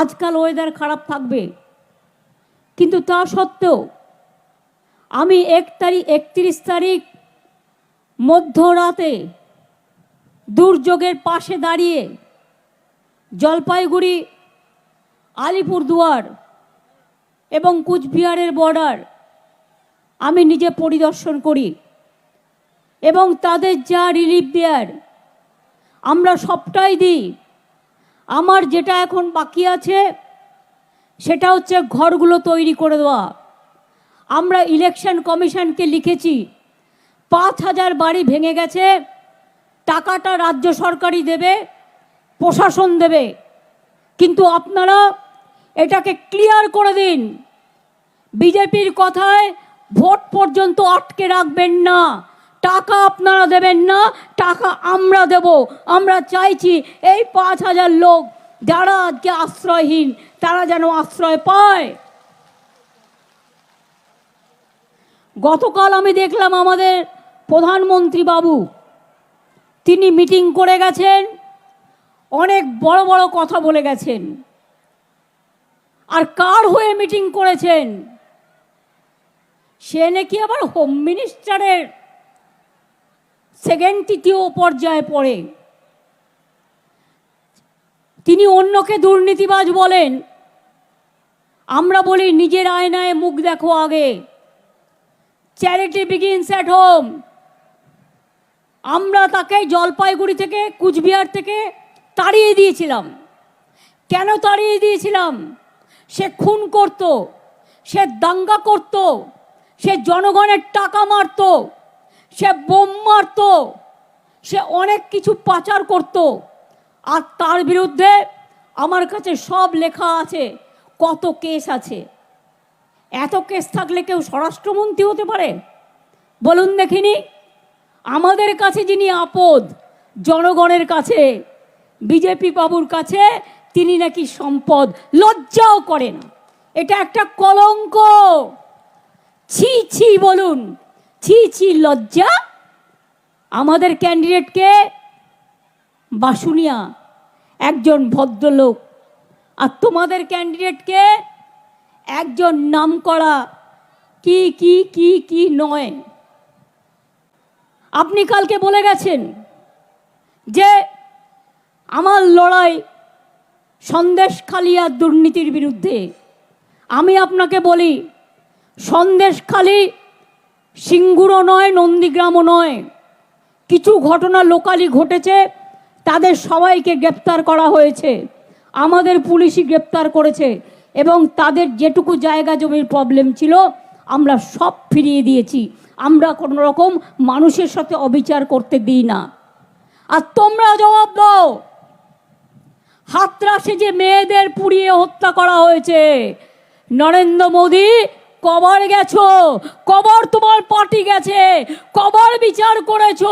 আজকাল ওয়েদার খারাপ থাকবে। কিন্তু তা সত্ত্বেও আমি এক তারিখ একত্রিশ তারিখ মধ্যরাতে দুর্যোগের পাশে দাঁড়িয়ে জলপাইগুড়ি, আলিপুরদুয়ার এবং কুচবিহারের বর্ডার আমি নিজে পরিদর্শন করি এবং তাদের যা রিলিফ দেয়ার আমরা সবটাই দিই। আমার যেটা এখন বাকি আছে, সেটা হচ্ছে ঘরগুলো তৈরি করে দেওয়া। আমরা ইলেকশন কমিশনকে লিখেছি, পাঁচ হাজার বাড়ি ভেঙে গেছে, টাকাটা রাজ্য সরকারই দেবে, প্রশাসন দেবে। কিন্তু আপনারা এটাকে ক্লিয়ার করে দিন। বিজেপির কথায় ভোট পর্যন্ত আটকে রাখবেন না। টাকা আপনারা দেবেন না, টাকা আমরা দেব। আমরা চাইছি এই পাঁচ হাজার লোক যারা আজকে আশ্রয়হীন, তারা যেন আশ্রয় পায়। গতকাল আমি দেখলাম আমাদের প্রধানমন্ত্রী বাবু, তিনি মিটিং করে গেছেন, অনেক বড় বড় কথা বলে গেছেন। আর কার হয়ে মিটিং করেছেন? সে নাকি আবার হোম মিনিস্টারের সেকেন্ড তৃতীয় পর্যায়ে পড়ে। তিনি অন্যকে দুর্নীতিবাজ বলেন। আমরা বলি, নিজের আয়নায় মুখ দেখো আগে। চ্যারিটি বিগিনস অ্যাট হোম আমরা তাকে জলপাইগুড়ি থেকে, কুচবিহার থেকে তাড়িয়ে দিয়েছিলাম। কেন তাড়িয়ে দিয়েছিলাম? সে খুন করত, সে দাঙ্গা করত, সে জনগণের টাকা মারত। সে বোম মারত, সে অনেক কিছু পাচার করত, আর তার বিরুদ্ধে আমার কাছে সব লেখা আছে, কত কেস আছে। এত কেস থাকলে কেউ স্বরাষ্ট্রমন্ত্রী হতে পারে? বলুন দেখিনি, আমাদের কাছে যিনি আপদ, জনগণের কাছে, বিজেপি বাবুর কাছে, তিনি নাকি সম্পদ, লজ্জাও করে না। এটা একটা কলঙ্ক। ছি ছি, বলুন। ছি ছি, লজ্জা? আমাদের ক্যান্ডিডেটকে বাসুনিয়া, একজন ভদ্রলোক। আর তোমাদের ক্যান্ডিডেটকে একজন নামকরা। কি কি কি কি নয়। আপনি কালকে বলে গেছেন যে আমার লড়াই সন্দেশখালি আর দুর্নীতির বিরুদ্ধে। আমি আপনাকে বলি, সন্দেশখালি সিঙ্গুরও নয়, নন্দীগ্রামও নয়। কিছু ঘটনা লোকালি ঘটেছে, তাদের সবাইকে গ্রেপ্তার করা হয়েছে। আমাদের পুলিশই গ্রেপ্তার করেছে এবং তাদের যেটুকু জায়গা জমির প্রবলেম ছিল, আমরা সব ফিরিয়ে দিয়েছি। আমরা কোনো রকম মানুষের সাথে অবিচার করতে দিই না। আর তোমরা জবাব দাও, হাতরাসে যে মেয়েদের পুড়িয়ে হত্যা করা হয়েছে, নরেন্দ্র মোদী কবর গেছো, কবর তোমার পার্টি গেছে, কবর বিচার করেছ,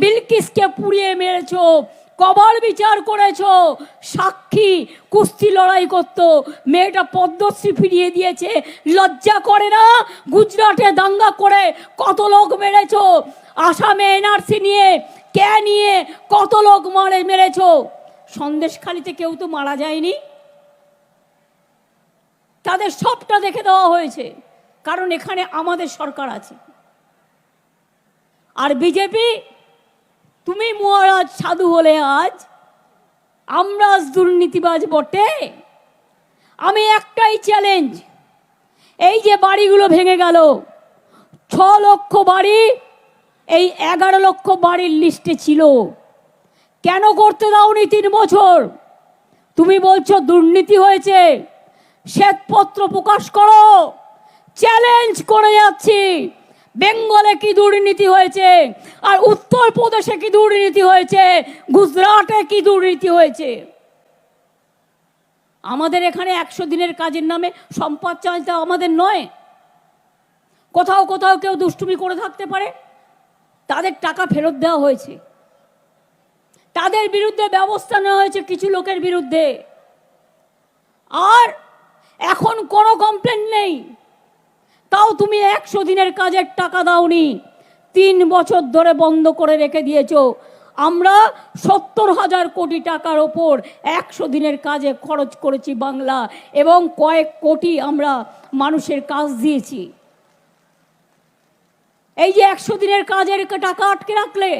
বিলকিসকে পুড়িয়ে মেরেছো, কবর বিচার করেছ, সাক্ষী কুস্তি লড়াই করত, মেয়েটা পদ্মশ্রী ফিরিয়ে দিয়েছে, লজ্জা করে না, গুজরাটে দাঙ্গা করে কত লোক মেরেছো, আসামে এনআরসি নিয়ে, কে নিয়ে কত লোক মারে মেরেছো? সন্দেশখালিতে কেউ তো মারা যায়নি? তাদের সবটা দেখে দেওয়া হয়েছে। কারণ এখানে আমাদের সরকার আছে। আর বিজেপি, তুমি মহারাজ সাধু হলে আজ, আমরা আজ দুর্নীতিবাজ বটে। আমি একটাই চ্যালেঞ্জ এই যে বাড়িগুলো ভেঙে গেল, ছ লক্ষ বাড়ি, এই এগারো লক্ষ বাড়ির লিস্টে ছিল। কেন করতে দাওনি তিন বছর? তুমি বলছো দুর্নীতি হয়েছে। শ্বেতপত্র প্রকাশ করো। চ্যালেঞ্জ করে যাচ্ছি। বেঙ্গলে কি দুর্নীতি হয়েছে? আর উত্তরপ্রদেশে কি দুর্নীতি হয়েছে? গুজরাটে কি দুর্নীতি হয়েছে? আমাদের এখানে একশো দিনের কাজের নামে সম্পদ চাইতে আমাদের নয়। কোথাও কোথাও কেউ দুষ্টুমি করে থাকতে পারে। তাদের টাকা ফেরত দেওয়া হয়েছে। তাদের বিরুদ্ধে ব্যবস্থা নেওয়া হয়েছে কিছু লোকের বিরুদ্ধে। আর এখন কোনো কমপ্লেন নেই। তাও তুমি একশো দিনের কাজের টাকা দাওনি। তিন বছর ধরে বন্ধ করে রেখে দিয়েছ। আমরা সত্তর হাজার কোটি টাকার ওপর একশো দিনের কাজে খরচ করেছি বাংলা এবং কয়েক কোটি আমরা মানুষের কাজ দিয়েছি। এই যে একশো দিনের কাজের টাকা আটকে রাখলে,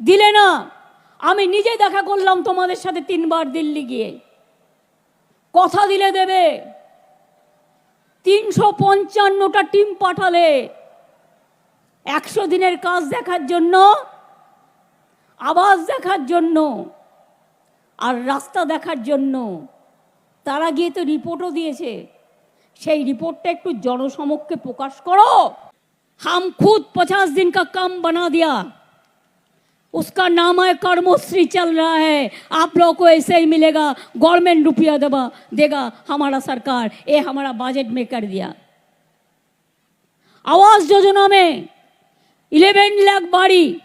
দিলে না। আমি নিজে দেখা করলাম তোমাদের সাথে তিনবার দিল্লি গিয়ে। কথা দিলে দেবে। তিনশো পঞ্চান্নটা টিম পাঠালে একশো দিনের কাজ দেখার জন্য আবাস দেখার জন্য আর রাস্তা দেখার জন্য। তারা গিয়ে তো রিপোর্টও দিয়েছে। সেই রিপোর্টটা একটু জনসমক্ষে প্রকাশ করো। হাম খুদ পঁচাশ দিন কা কাম বানা দিয়া। उसका नाम है कर्मश्री चल रहा है। आप लोगों को ऐसे ही मिलेगा। गवर्नमेंट रुपया देगा देगा हमारा सरकार। ये हमारा बजट में कर दिया। आवास योजना में इलेवन लाख बाड़ी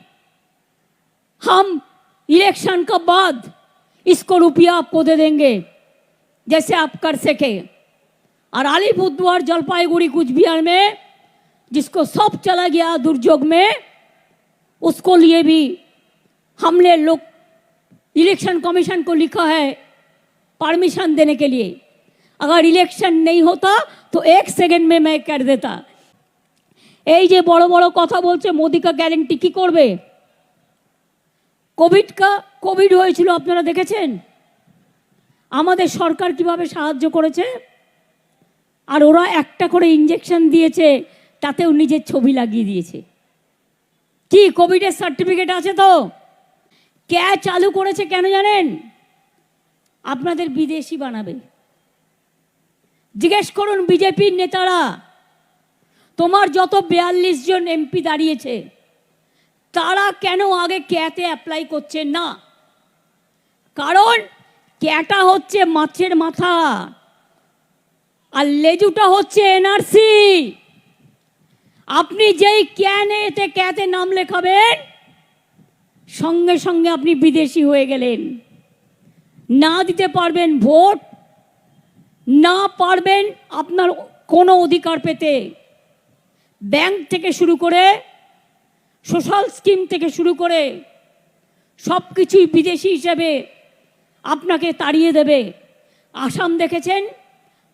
हम इलेक्शन का बाद इसको रुपया आपको दे देंगे, जैसे आप कर सके। और अलीपुरद्वार, जलपाईगुड़ी कुछ बिहार में जिसको सब चला गया दुर्योग में, उसको लिए भी हमने लोग इलेक्शन कमीशन को लिखा है परमिशन देने के लिए अगर इलेक्शन नहीं होता तो एक सेकंड में मैं कर देता এই যে বড় বড় কথা বলছে মোদিকা গ্যারেন্টি কি করবে কোভিড কা কোভিড হয়েছিল আপনারা দেখেছেন আমাদের সরকার কিভাবে সাহায্য করেছে আর ওরা একটা করে ইঞ্জেকশন দিয়েছে তাতেও নিজের ছবি লাগিয়ে দিয়েছে কি কোভিডের সার্টিফিকেট আছে তো কে চালু করেছে কেন জানেন? আপনাদের বিদেশি বানাবে। জিজ্ঞেস করুন বিজেপির নেতারা, তোমার যত বিয়াল্লিশ জন এমপি দাঁড়িয়েছে, তারা কেন আগে ক্যাতে অ্যাপ্লাই করছে না? কারণ ক্যাটা হচ্ছে মাছের মাথা, আর লেজুটা হচ্ছে এনআরসি। আপনি যেই ক্যানে এতে ক্যাতে নাম লেখাবেন সঙ্গে সঙ্গে আপনি বিদেশি হয়ে গেলেন। না দিতে পারবেন ভোট, না পারবেন আপনার কোনো অধিকার পেতে। ব্যাংক থেকে শুরু করে, সোশ্যাল স্কিম থেকে শুরু করে সব কিছুই বিদেশি হিসেবে আপনাকে তাড়িয়ে দেবে। আসাম দেখেছেন?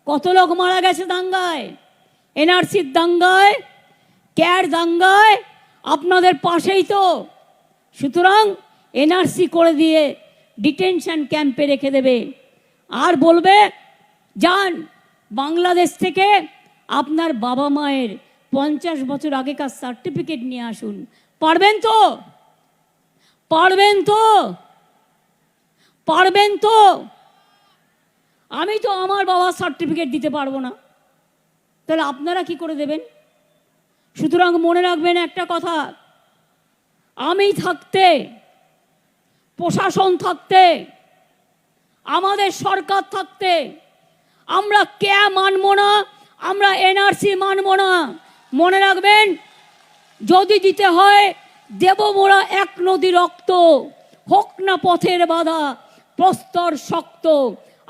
কত লোক মারা গেছে দাঙ্গায়? এনআরসির দাঙ্গায়, ক্যার দাঙ্গায়? আপনাদের পাশেই তো। সুতরাং এনআরসি করে দিয়ে ডিটেনশন ক্যাম্পে রেখে দেবে। আর বলবে, যান, বাংলাদেশ থেকে আপনার বাবা মায়ের পঞ্চাশ বছর আগেকার সার্টিফিকেট নিয়ে আসুন। পারবেন তো? পারবেন তো? পারবেন তো? আমি তো আমার বাবার সার্টিফিকেট দিতে পারব না। তাহলে আপনারা কি করে দেবেন? সুতরাং মনে রাখবেন একটা কথা আমি থাকতে, প্রশাসন থাকতে, আমাদের সরকার থাকতে, আমরা কে মানব না, আমরা এনআরসি মানব না। মনে রাখবেন, যদি দিতে হয় দেব মোরা এক নদী রক্ত, হোক না পথের বাধা, প্রস্তর শক্ত।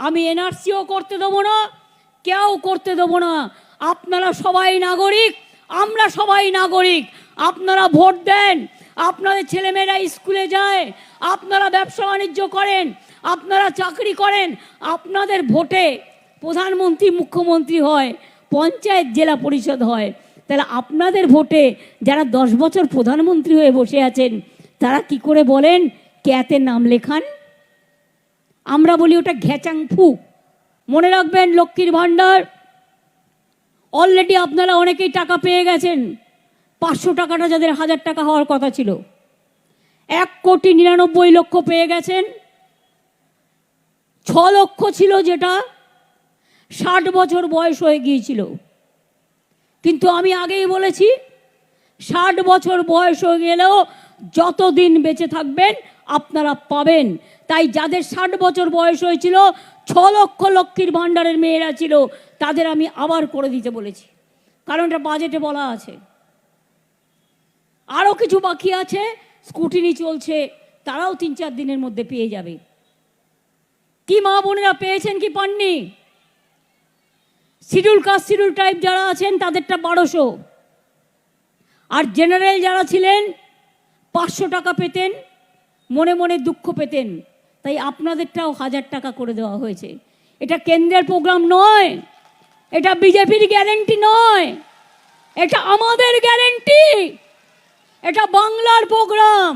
আমি এনআরসিও করতে দেবো না, কেউ করতে দেবো না। আপনারা সবাই নাগরিক, আমরা সবাই নাগরিক। আপনারা ভোট দেন আপনাদের ছেলেমেয়েরা স্কুলে যায়, আপনারা ব্যবসা বাণিজ্য করেন, আপনারা চাকরি করেন, আপনাদের ভোটে প্রধানমন্ত্রী, মুখ্যমন্ত্রী হয়, পঞ্চায়েত, জেলা পরিষদ হয়। তাহলে আপনাদের ভোটে যারা দশ বছর প্রধানমন্ত্রী হয়ে বসে আছেন, তারা কি করে বলেন, ক্যাতে নাম লেখান? আমরা বলি ওটা ঘ্যাচাং ফু। মনে রাখবেন, লক্ষ্মীর ভাণ্ডার। অলরেডি আপনারা অনেকেই টাকা পেয়ে গেছেন। পাঁচশো টাকাটা যাদের হাজার টাকা হওয়ার কথা ছিল, এক কোটি নিরানব্বই লক্ষ পেয়ে গেছেন। ছ লক্ষ ছিল যেটা ষাট বছর বয়স হয়ে গিয়েছিল। কিন্তু আমি আগেই বলেছি, ষাট বছর বয়স হয়ে গেলেও যতদিন বেঁচে থাকবেন আপনারা পাবেন। তাই যাদের ষাট বছর বয়স হয়েছিল, ছ লক্ষ লক্ষ্মীর ভাণ্ডারের মেয়েরা ছিল, তাদের আমি আবার করে দিতে বলেছি। কারণ এটা বাজেটে বলা আছে। আরও কিছু বাকি আছে? স্কুটিনি চলছে, তারাও তিন চার দিনের মধ্যে পেয়ে যাবে। কি মা বোনেরা পেয়েছেন কি পাননি? শিডিউল কাস্ট, শিডিউল টাইপ যারা আছেন, তাদেরটা বারোশো। আর জেনারেল যারা ছিলেন, পাঁচশো টাকা পেতেন, মনে মনে দুঃখ পেতেন। তাই আপনাদেরটাও হাজার টাকা করে দেওয়া হয়েছে। এটা কেন্দ্রের প্রোগ্রাম নয়, এটা বিজেপির গ্যারেন্টি নয়, এটা আমাদের গ্যারেন্টি। এটা বাংলার প্রোগ্রাম।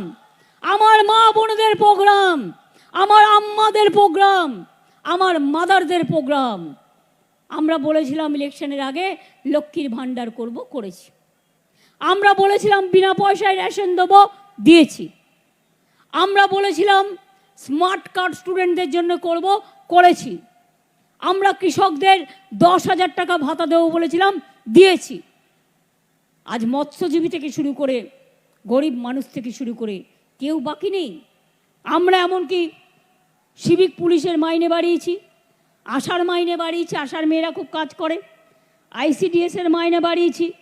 আমার মা বোনদের প্রোগ্রাম, আমার আম্মাদের প্রোগ্রাম, আমার মাদারদের প্রোগ্রাম। আমরা বলেছিলাম ইলেকশনের আগে লক্ষ্মীর ভাণ্ডার করব, করেছি। আমরা বলেছিলাম বিনা পয়সায় রেশন দেবো, দিয়েছি। আমরা বলেছিলাম স্মার্ট কার্ড স্টুডেন্টদের জন্য করব, করেছি। আমরা কৃষকদের দশ হাজার টাকা ভাতা দেবো বলেছিলাম, দিয়েছি। আজ মৎস্যজীবী থেকে শুরু করে গরিব মানুষ থেকে শুরু করে কেউ বাকি নেই। আমরা এমনকি সিভিক পুলিশের মাইনে বাড়িয়েছি, আশার মাইনে বাড়িয়েছি, আশার মেয়েরা খুব কাজ করে, আইসিডিএসের মাইনে বাড়িয়েছি।